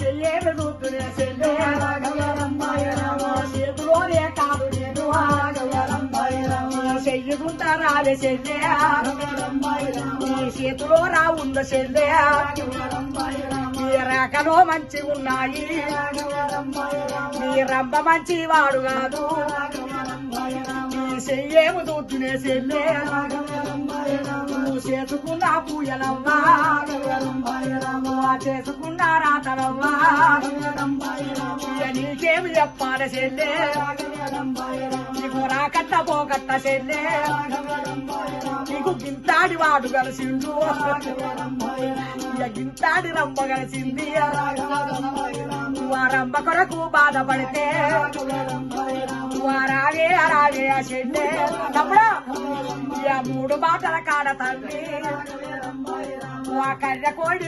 చెయ్యేరు దూతునే చెల్లె చేతిలోనే కాదు నేను చెయ్యకుంటారాలే చెల్లె నీ చేతిలో రా ఉంద చెల్లె మీ రేఖలో మంచి ఉన్నాయి. నీ రంబ మంచి వాడు కాదు. నీ చెయ్యేము దూతునే చెల్లె నువ్వు చేసుకున్న పూయలవ్వా నువ్వు చేసుకున్న నీకేమి చెప్పాలి చెల్లే నీకు రాకట్ట పోకట్ట చెల్లే నీకు గింతాడి వాడు కలిసిండు గింతాడి రంబ కలిసింది నువ్వు ఆ రంబ కొరకు బాధపడితే నువ్వు అలాగే అలాగే ఆ తమ్ముడా మూడు మాటల కాడ తల్లి ఆ కర్ర కోడి